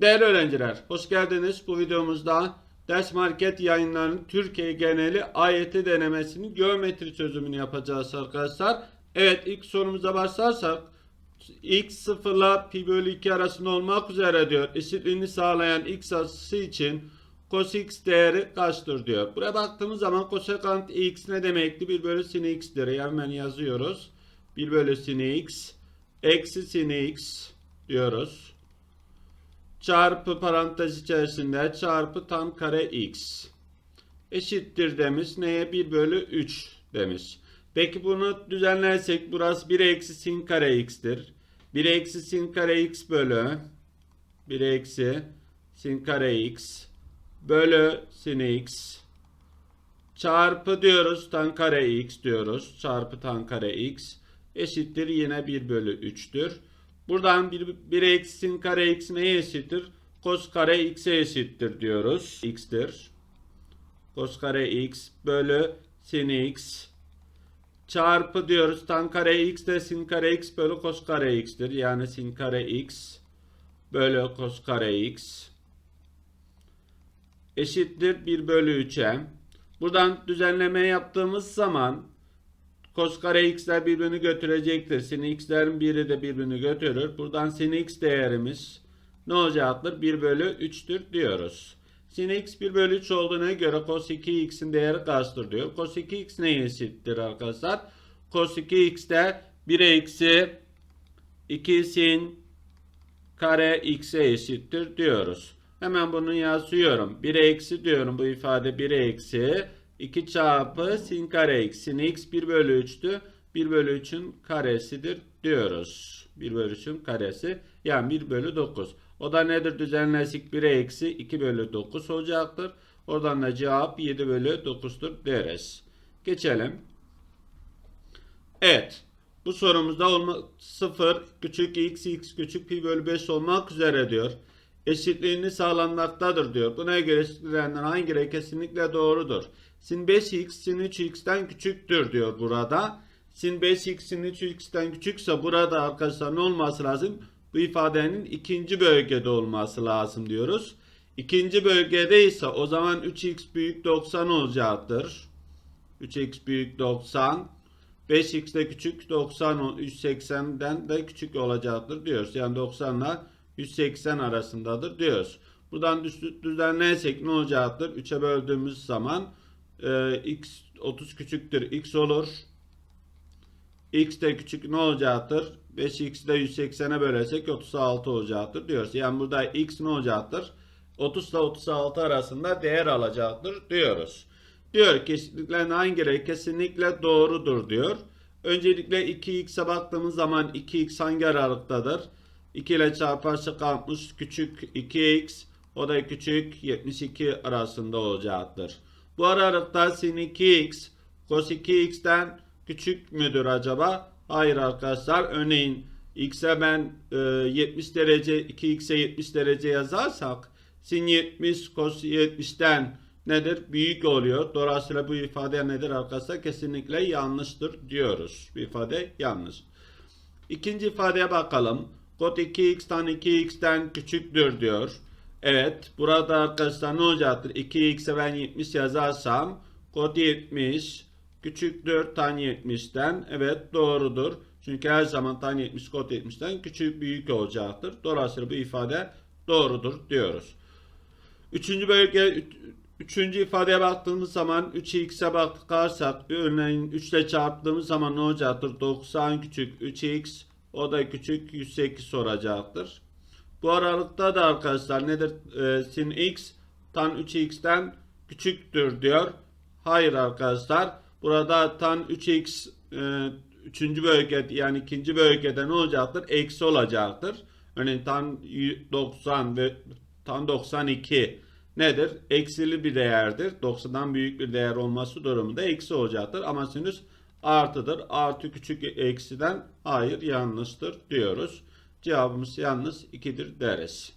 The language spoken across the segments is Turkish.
Değerli öğrenciler, hoş geldiniz. Bu videomuzda Ders Market yayınlarının Türkiye geneli ayeti denemesinin geometri çözümünü yapacağız arkadaşlar. Evet ilk sorumuza başlarsak x sıfırla pi bölü 2 arasında olmak üzere diyor. Eşitliğini sağlayan x açısı için cos x değeri kaçtır diyor. Buraya baktığımız zaman kosekant x ne demekti? 1 bölü sin x'tir. Hemen yazıyoruz. 1 bölü sin x eksi sin x diyoruz çarpı parantez içerisinde çarpı tan kare x eşittir demiş. Neye? 1 bölü 3 demiş. Peki bunu düzenlersek burası 1 eksi sin kare x'tir. 1 eksi sin kare x bölü 1 eksi sin kare x bölü sin x çarpı diyoruz tan kare x diyoruz. Çarpı tan kare x eşittir yine 1 bölü 3'tür. Buradan 1, 1 eksi sin kare x neye eşittir? Cos kare x'e eşittir diyoruz. x'tir. Cos kare x bölü sin x çarpı diyoruz. Tan kare x de sin kare x bölü cos kare x'tir. Yani sin kare x bölü cos kare x eşittir 1 bölü 3'e. Buradan düzenleme yaptığımız zaman cos kare x'ler birbirini götürecektir. Sin x'lerin biri de birbirini götürür. Buradan sin x değerimiz ne olacaktır? 1 bölü 3'tür diyoruz. Sin x 1 bölü 3 olduğuna göre cos 2x'in değeri kaçtır diyor. Cos 2x neye eşittir arkadaşlar? Cos 2x de 1 eksi 2 sin kare x'e eşittir diyoruz. Hemen bunu yazıyorum. 1 eksi diyorum bu ifade 1 eksi 2 çarpı sin kare x. Sin x 1 bölü 3'tü. 1 bölü 3'ün karesidir diyoruz. 1 bölü 3'ün karesi. Yani 1 bölü 9. O da nedir? Düzenlersek 1 eksi 2 bölü 9 olacaktır. Oradan da cevap 7 bölü 9'dur deriz. Geçelim. Evet. Bu sorumuzda olma, 0 küçük x x küçük pi bölü 5 olmak üzere diyor. Eşitliğini sağlanmaktadır diyor. Buna göre eşitlerinden hangileri kesinlikle doğrudur? Sin 5x sin 3x'ten küçüktür diyor burada. Sin 5x sin 3x'ten küçükse burada arkadaşlar ne olması lazım? Bu ifadenin ikinci bölgede olması lazım diyoruz. İkinci bölgede ise o zaman 3x büyük 90 olacaktır. 3x büyük 90. 5x de küçük 90 180'den de küçük olacaktır diyoruz. Yani 90 ile 180 arasındadır diyoruz. Buradan düzenlersek ne olacaktır? 3'e böldüğümüz zaman e, x 30 küçüktür x olur. x de küçük ne olacaktır? 5x'i de 180'e bölersek 36 olacaktır diyoruz. Yani burada x ne olacaktır? 30 ile 36 arasında değer alacaktır diyoruz. Diyor kesinlikle hangileri kesinlikle doğrudur diyor. Öncelikle 2x'e baktığımız zaman 2x hangi aralıktadır? 2 ile çarparsak 60 küçük 2x o da küçük 72 arasında olacaktır. Bu aralıkta sin 2x cos 2x'ten küçük müdür acaba? Hayır arkadaşlar. Örneğin x'e ben e, 70 derece 2x'e 70 derece yazarsak sin 70 cos 70'ten nedir? Büyük oluyor. Dolayısıyla bu ifade nedir arkadaşlar? Kesinlikle yanlıştır diyoruz. Bu ifade yanlış. İkinci ifadeye bakalım. Kod 2x tan 2x'ten küçüktür diyor. Evet. Burada arkadaşlar ne olacaktır? 2x'e ben 70 yazarsam kod 70 küçüktür tan 70'ten. Evet doğrudur. Çünkü her zaman tan 70 kod 70'ten küçük büyük olacaktır. Dolayısıyla bu ifade doğrudur diyoruz. Üçüncü bölge Üçüncü ifadeye baktığımız zaman 3x'e bakarsak örneğin 3 ile çarptığımız zaman ne olacaktır? 90 küçük 3x o da küçük 108 soracaktır. Bu aralıkta da arkadaşlar nedir? E, sin x tan 3x'ten küçüktür diyor. Hayır arkadaşlar. Burada tan 3x e, üçüncü bölge yani ikinci bölgede ne olacaktır? Eksi olacaktır. Örneğin tan 90 ve tan 92 nedir? Eksili bir değerdir. 90'dan büyük bir değer olması durumunda eksi olacaktır. Ama sinüs artıdır. Artı küçük eksiden hayır yanlıştır diyoruz. Cevabımız yanlış 2'dir deriz.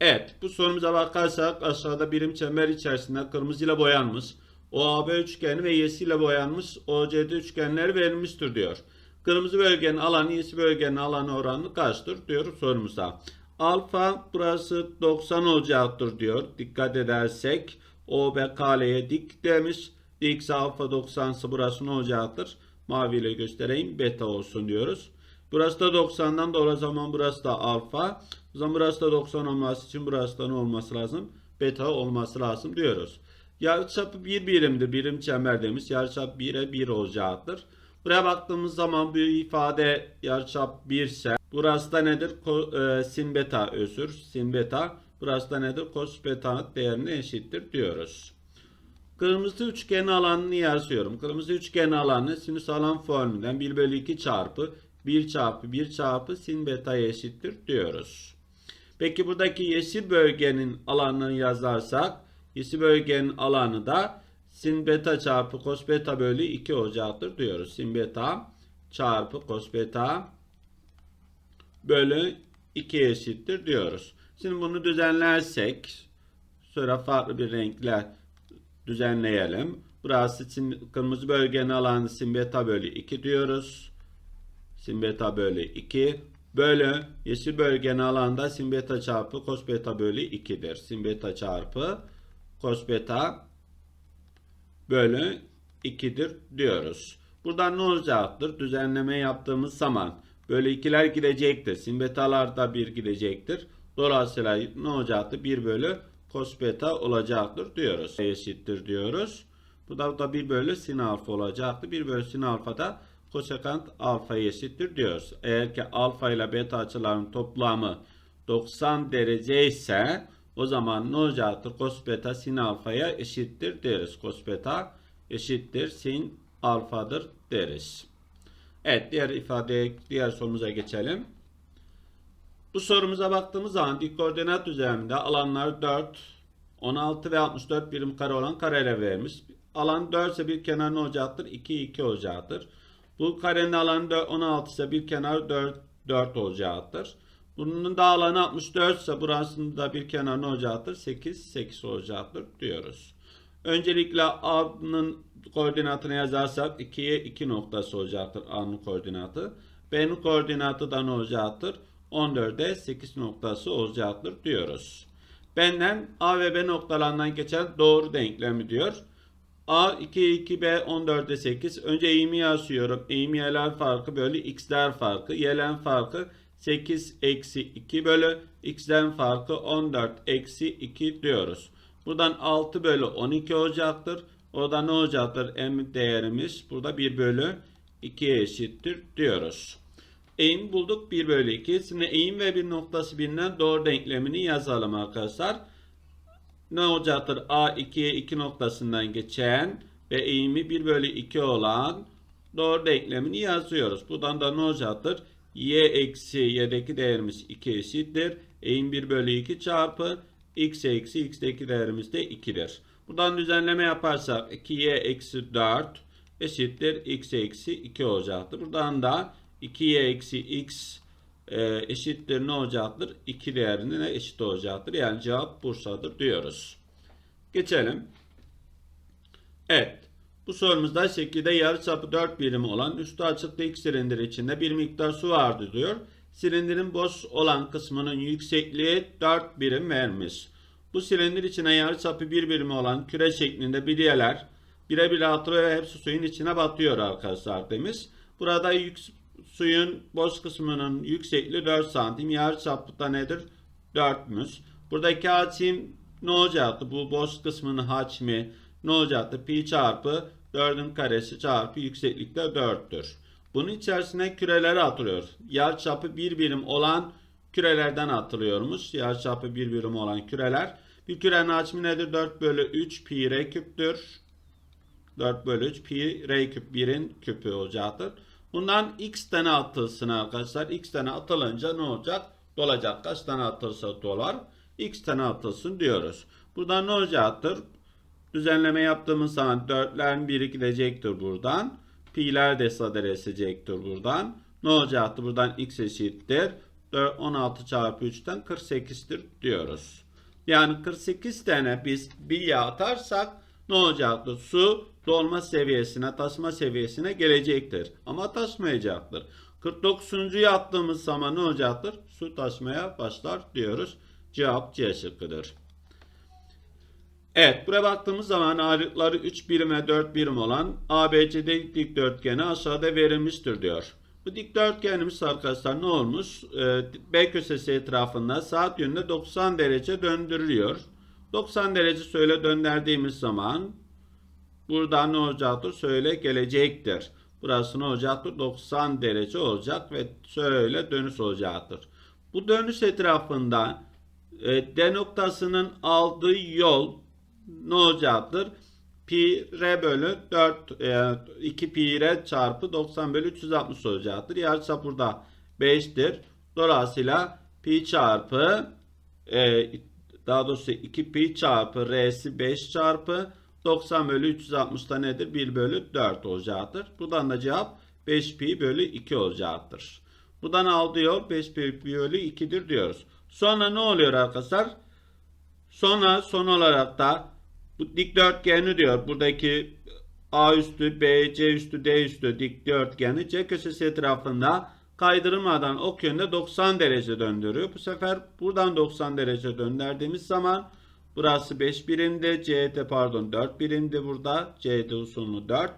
Evet bu sorumuza bakarsak aşağıda birim çember içerisinde kırmızı ile boyanmış. OAB üçgeni ve yeşil boyanmış OCD üçgenleri verilmiştir diyor. Kırmızı bölgenin alanı yeşil bölgenin alanı oranı kaçtır diyor sorumuza. Alfa burası 90 olacaktır diyor. Dikkat edersek OB kaleye dik demiş. X alfa 90 ise burası ne olacaktır? Maviyle göstereyim. Beta olsun diyoruz. Burası da 90'dan dolayı zaman burası da alfa. O zaman burası da 90 olması için burası da ne olması lazım? Beta olması lazım diyoruz. Yarıçapı bir birimdir. Birim çember demiş. Yarıçap 1'e 1 olacaktır. Buraya baktığımız zaman bu ifade yarıçap 1 ise burası da nedir? Ko- e, sin beta özür. Sin beta. Burası da nedir? Cos beta değerine eşittir diyoruz. Kırmızı üçgen alanını yazıyorum. Kırmızı üçgen alanı sinüs alan formülünden 1 bölü 2 çarpı 1 çarpı 1 çarpı sin beta'ya eşittir diyoruz. Peki buradaki yeşil bölgenin alanını yazarsak yeşil bölgenin alanı da sin beta çarpı cos beta bölü 2 olacaktır diyoruz. Sin beta çarpı cos beta bölü 2 eşittir diyoruz. Şimdi bunu düzenlersek sonra farklı bir renkle düzenleyelim. Burası sin, kırmızı bölgenin alanı sin beta bölü 2 diyoruz. Sin beta bölü 2 bölü yeşil bölgenin alanda sin beta çarpı cos beta bölü 2'dir. Sin beta çarpı cos beta bölü 2'dir diyoruz. Buradan ne olacaktır? Düzenleme yaptığımız zaman bölü 2'ler gidecektir. Sin betalar da 1 gidecektir. Dolayısıyla ne olacaktır? 1 bölü cos beta olacaktır diyoruz. Eşittir diyoruz. Bu da, bu da 1 bölü sin alfa olacaktır. 1 bölü sin alfa da kosekant alfa eşittir diyoruz. Eğer ki alfa ile beta açılarının toplamı 90 derece ise o zaman ne olacaktır? Cos beta sin alfaya eşittir deriz. Cos beta eşittir sin alfadır deriz. Evet diğer ifadeye diğer sorumuza geçelim. Bu sorumuza baktığımız zaman dik koordinat üzerinde alanlar 4, 16 ve 64 birim kare olan kareler vermiş. Alan 4 ise bir kenar ne olacaktır? 2, 2 olacaktır. Bu karenin alanı 4, 16 ise bir kenar 4, 4 olacaktır. Bunun da alanı 64 ise burasının da bir kenar ne olacaktır? 8, 8 olacaktır diyoruz. Öncelikle A'nın koordinatını yazarsak 2'ye 2 noktası olacaktır A'nın koordinatı. B'nin koordinatı da ne olacaktır? 14'e 8 noktası olacaktır diyoruz. Benden A ve B noktalarından geçen doğru denklemi diyor. A 2 2 B 14'e 8. Önce eğimi yazıyorum. Y'ler farkı bölü x'ler farkı. Y'len farkı 8 eksi 2 bölü x'den farkı 14 eksi 2 diyoruz. Buradan 6 bölü 12 olacaktır. O da ne olacaktır? M değerimiz burada 1 bölü 2'ye eşittir diyoruz. Eğim bulduk 1 bölü 2. Şimdi eğim ve bir noktası bilinen doğru denklemini yazalım arkadaşlar. Ne olacaktır? A 2'ye 2 noktasından geçen ve eğimi 1 bölü 2 olan doğru denklemini yazıyoruz. Buradan da ne olacaktır? Y eksi y'deki değerimiz 2 eşittir. Eğim 1 bölü 2 çarpı x eksi x'deki değerimiz de 2'dir. Buradan düzenleme yaparsak 2y eksi 4 eşittir x eksi 2 olacaktır. Buradan da 2y eksi x e, eşittir ne olacaktır? 2 değerine eşit olacaktır. Yani cevap Bursa'dır diyoruz. Geçelim. Evet. Bu sorumuzda şekilde yarıçapı 4 birim olan üstü açık dik silindir içinde bir miktar su vardı diyor. Silindirin boş olan kısmının yüksekliği 4 birim vermiş. Bu silindir içine yarıçapı 1 birim olan küre şeklinde bilyeler birebir atılıyor ve hepsi suyun içine batıyor arkadaşlar demiş. Burada yük, suyun boş kısmının yüksekliği 4 santim. Yarıçapı da nedir? 4'müş. Buradaki hacim ne olacaktı? Bu boş kısmının hacmi ne olacaktı? Pi çarpı 4'ün karesi çarpı yükseklikte 4'tür. Bunun içerisine küreleri atılıyor. Yarıçapı 1 birim olan kürelerden atılıyormuş. Yarıçapı 1 birim olan küreler. Bir kürenin hacmi nedir? 4 bölü 3 pi r küptür. 4 bölü 3 pi r küp 1'in küpü olacaktır. Bundan x tane atılsın arkadaşlar. x tane atılınca ne olacak? Dolacak. Kaç tane atılsa dolar? x tane atılsın diyoruz. Buradan ne olacaktır? Düzenleme yaptığımız zaman 4'lerin biri gidecektir buradan. Pi'ler de sadeleşecektir buradan. Ne olacaktı? Buradan x eşittir. 4, 16 çarpı 3'ten 48'tir diyoruz. Yani 48 tane biz bilye atarsak ne olacaktı? Su dolma seviyesine, taşma seviyesine gelecektir. Ama taşmayacaktır. 49. attığımız zaman ne olacaktır? Su taşmaya başlar diyoruz. Cevap C şıkkıdır. Evet, buraya baktığımız zaman ağırlıkları 3 birime 4 birim olan ABCD dikdörtgeni aşağıda verilmiştir diyor. Bu dikdörtgenimiz arkadaşlar ne olmuş? Ee, B köşesi etrafında saat yönünde 90 derece döndürülüyor. 90 derece söyle döndürdüğümüz zaman burada ne olacaktır? Söyle gelecektir. Burası ne olacaktır? 90 derece olacak ve söyle dönüş olacaktır. Bu dönüş etrafında e, D noktasının aldığı yol ne olacaktır? Pi r bölü 4 e, 2 pi r çarpı 90 bölü 360 olacaktır. Yarıçap burada 5'tir. Dolayısıyla pi çarpı e, daha doğrusu 2 pi çarpı r'si 5 çarpı 90 bölü 360 da nedir? 1 bölü 4 olacaktır. Buradan da cevap 5 pi bölü 2 olacaktır. Buradan aldığı yol 5 pi bölü 2'dir diyoruz. Sonra ne oluyor arkadaşlar? Sonra son olarak da bu dikdörtgeni diyor. Buradaki A üstü, B, C üstü, D üstü dikdörtgeni C köşesi etrafında kaydırmadan ok yönde 90 derece döndürüyor. Bu sefer buradan 90 derece döndürdüğümüz zaman burası 5 birimdi. CT pardon 4 birimdi burada. CT uzunluğu 4.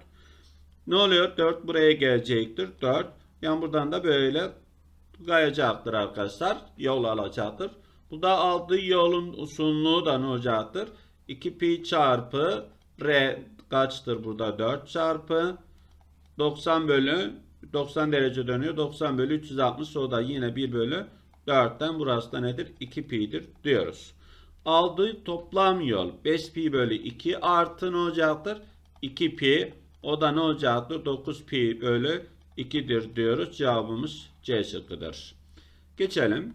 Ne oluyor? 4 buraya gelecektir. 4. Yani buradan da böyle kayacaktır arkadaşlar. Yol alacaktır. Bu da aldığı yolun uzunluğu da ne olacaktır? 2 pi çarpı r kaçtır burada? 4 çarpı 90 bölü 90 derece dönüyor. 90 bölü 360 o da yine 1 bölü 4'ten burası da nedir? 2 pi'dir diyoruz. Aldığı toplam yol 5 pi bölü 2 artı ne olacaktır? 2 pi o da ne olacaktır? 9 pi bölü 2'dir diyoruz. Cevabımız C şıkkıdır. Geçelim.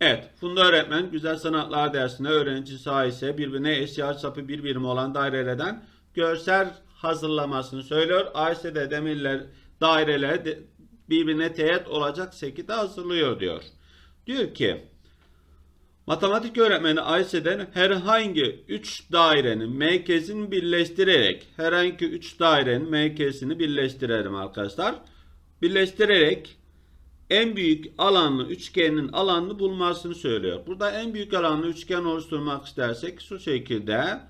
Evet, Funda öğretmen güzel sanatlar dersinde öğrenci sayısı birbirine eş yarıçapı bir birim olan dairelerden görsel hazırlamasını söylüyor. AYS'de demirler daireler birbirine teğet olacak şekilde hazırlıyor diyor. Diyor ki Matematik öğretmeni AYS'den herhangi 3 dairenin merkezini birleştirerek herhangi 3 dairenin merkezini birleştirelim arkadaşlar. Birleştirerek en büyük alanlı üçgenin alanını bulmasını söylüyor. Burada en büyük alanlı üçgen oluşturmak istersek şu şekilde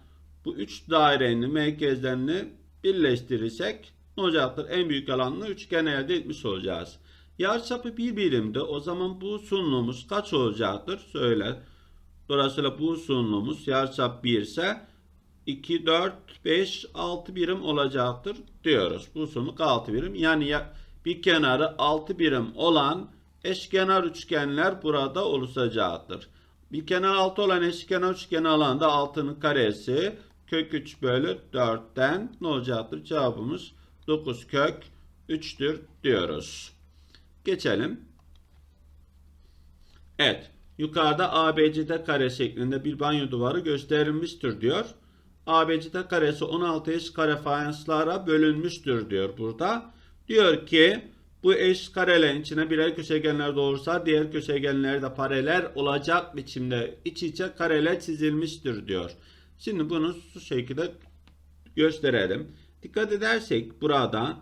bu üç dairenin merkezlerini birleştirirsek ne olacaktır? En büyük alanlı üçgen elde etmiş olacağız. Yarıçapı bir birimde o zaman bu sunumumuz kaç olacaktır? Söyle. Dolayısıyla bu sunumumuz yarıçap 1 ise 2, 4, 5, 6 birim olacaktır diyoruz. Bu sunumluk 6 birim. Yani ya, bir kenarı 6 birim olan eşkenar üçgenler burada oluşacaktır. Bir kenar 6 olan eşkenar üçgen alanda 6'nın karesi kök 3 bölü 4'ten ne olacaktır? Cevabımız 9 kök 3'tür diyoruz. Geçelim. Evet. Yukarıda ABCD kare şeklinde bir banyo duvarı gösterilmiştir diyor. ABCD karesi 16 eş kare fayanslara bölünmüştür diyor burada. Diyor ki bu eş karelerin içine birer köşegenler doğursa diğer köşegenler de paralel olacak biçimde iç içe kareler çizilmiştir diyor. Şimdi bunu şu şekilde gösterelim. Dikkat edersek burada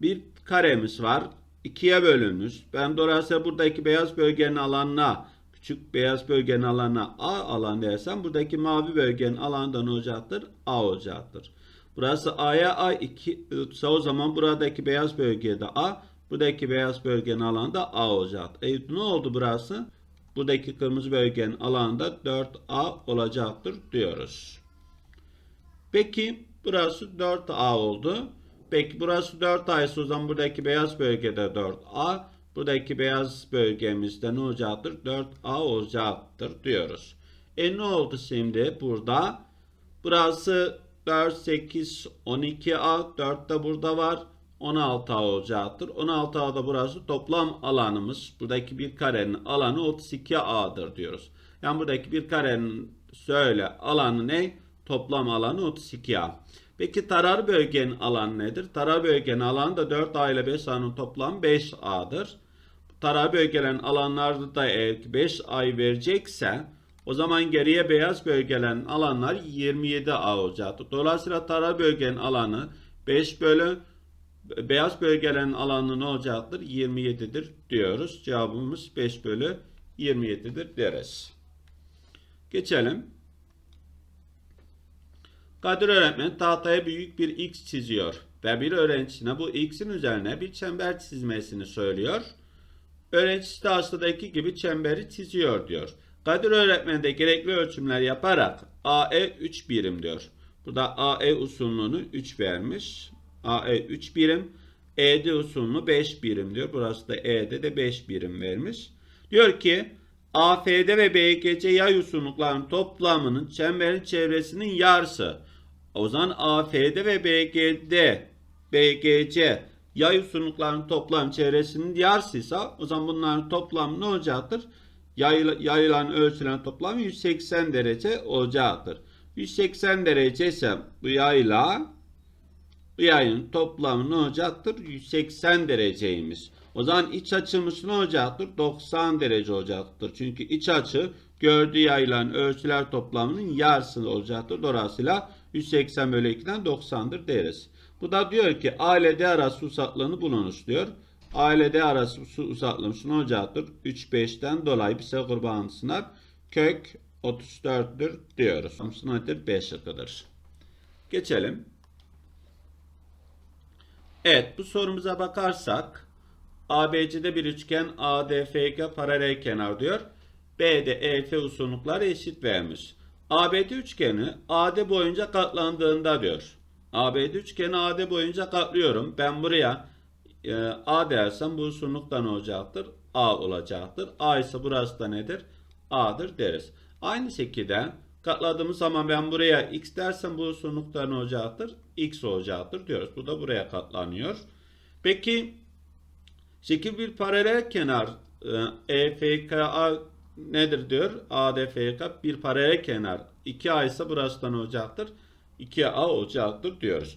bir karemiz var. İkiye bölünmüş. Ben dolayısıyla buradaki beyaz bölgenin alanına küçük beyaz bölgenin alanına A alan dersem buradaki mavi bölgenin alanı ne olacaktır? A olacaktır. Burası A'ya A 2 ise o zaman buradaki beyaz bölgede A, buradaki beyaz bölgenin alanı da A olacak. E ne oldu burası? Buradaki kırmızı bölgenin alanı da 4A olacaktır diyoruz. Peki burası 4A oldu. Peki burası 4A ise o zaman buradaki beyaz bölgede 4A, buradaki beyaz bölgemizde ne olacaktır? 4A olacaktır diyoruz. E ne oldu şimdi burada? Burası 4, 8, 12A, 4 de burada var. 16A olacaktır. 16A'da burası toplam alanımız. Buradaki bir karenin alanı 32A'dır diyoruz. Yani buradaki bir karenin söyle alanı ne? Toplam alanı 32A. Peki tarar bölgenin alanı nedir? Tarar bölgenin alanı da 4A ile 5A'nın toplam 5A'dır. Tarar bölgelerin alanları da eğer ki 5 ay verecekse O zaman geriye beyaz bölgelerin alanlar 27A olacaktır. Dolayısıyla tara bölgenin alanı 5 bölü beyaz bölgelerin alanı ne olacaktır? 27'dir diyoruz. Cevabımız 5 bölü 27'dir deriz. Geçelim. Kadir öğretmen tahtaya büyük bir x çiziyor ve bir öğrencisine bu x'in üzerine bir çember çizmesini söylüyor. Öğrencisi aşağıdaki gibi çemberi çiziyor diyor. Kadir öğretmen de gerekli ölçümler yaparak AE 3 birim diyor. Burada AE uzunluğunu 3 vermiş. AE 3 birim. ED uzunluğu 5 birim diyor. Burası da ED de 5 birim vermiş. Diyor ki AFD ve BGC yay uzunluklarının toplamının çemberin çevresinin yarısı. O zaman AFD ve BGD, BGC yay uzunluklarının toplam çevresinin yarısıysa o zaman bunların toplamı ne olacaktır? Yayıl- Yayılan ölçülen toplam 180 derece olacaktır. 180 derece ise bu yayla bu yayın toplamı ne olacaktır? 180 dereceymiş. O zaman iç açımız ne olacaktır? 90 derece olacaktır. Çünkü iç açı gördüğü yayılan ölçüler toplamının yarısı olacaktır. Dolayısıyla 180 bölü 2'den 90'dır deriz. Bu da diyor ki A ile D arası uzaklığını bulunuz diyor. A ile D arası su uzaklığımız ne olacaktır? 3 5'ten dolayı Pisagor bağıntısına kök 34'tür diyoruz. Nedir? 5 şıkkıdır. Geçelim. Evet bu sorumuza bakarsak ABC'de bir üçgen ADFG paralel kenar diyor. B'de EF uzunlukları eşit vermiş. ABD üçgeni AD boyunca katlandığında diyor. ABD üçgeni AD boyunca katlıyorum. Ben buraya e, A dersem bu uzunluk da ne olacaktır? A olacaktır. A ise burası da nedir? A'dır deriz. Aynı şekilde katladığımız zaman ben buraya X dersem bu uzunluk da ne olacaktır? X olacaktır diyoruz. Bu da buraya katlanıyor. Peki şekil bir paralel kenar e, EFKA nedir diyor? ADFK bir paralel kenar. 2A ise burası da ne olacaktır? 2A olacaktır diyoruz.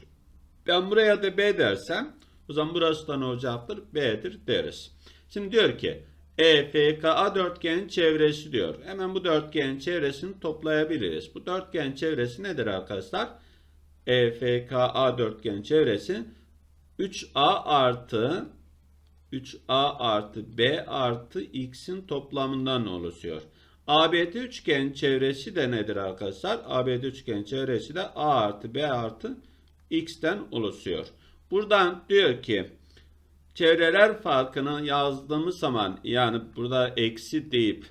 Ben buraya da B dersem o zaman burası da ne olacaktır? B'dir deriz. Şimdi diyor ki EFKA dörtgenin çevresi diyor. Hemen bu dörtgenin çevresini toplayabiliriz. Bu dörtgenin çevresi nedir arkadaşlar? EFKA dörtgenin çevresi 3A artı 3A artı B artı X'in toplamından oluşuyor. ABD üçgen çevresi de nedir arkadaşlar? ABD üçgen çevresi de A artı B artı X'ten oluşuyor. Buradan diyor ki çevreler farkını yazdığımız zaman yani burada eksi deyip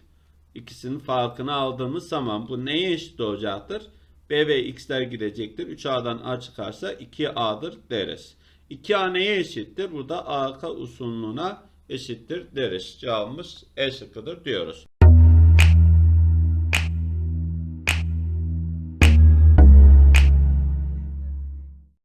ikisinin farkını aldığımız zaman bu neye eşit olacaktır? B ve X'ler gidecektir. 3A'dan A çıkarsa 2A'dır deriz. 2A neye eşittir? Burada AK uzunluğuna eşittir deriz. Cevabımız E şıkkıdır diyoruz.